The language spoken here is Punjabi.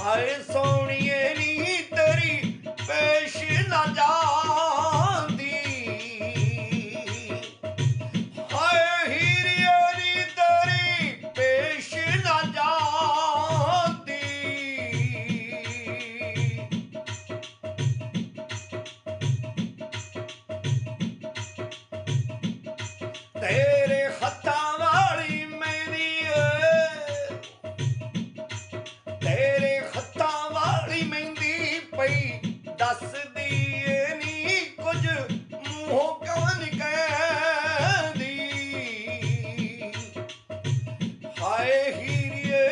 ਹਾਏ ਸੋਹਣੀ ਪਈ ਦੱਸਦੀ ਏ ਨਹੀਂ ਕੁਝ ਮੂੰਹੋਂ ਕਿਉਂ ਨਿਕਲਦੀ ਹਾਏ ਹੀਰੀਏ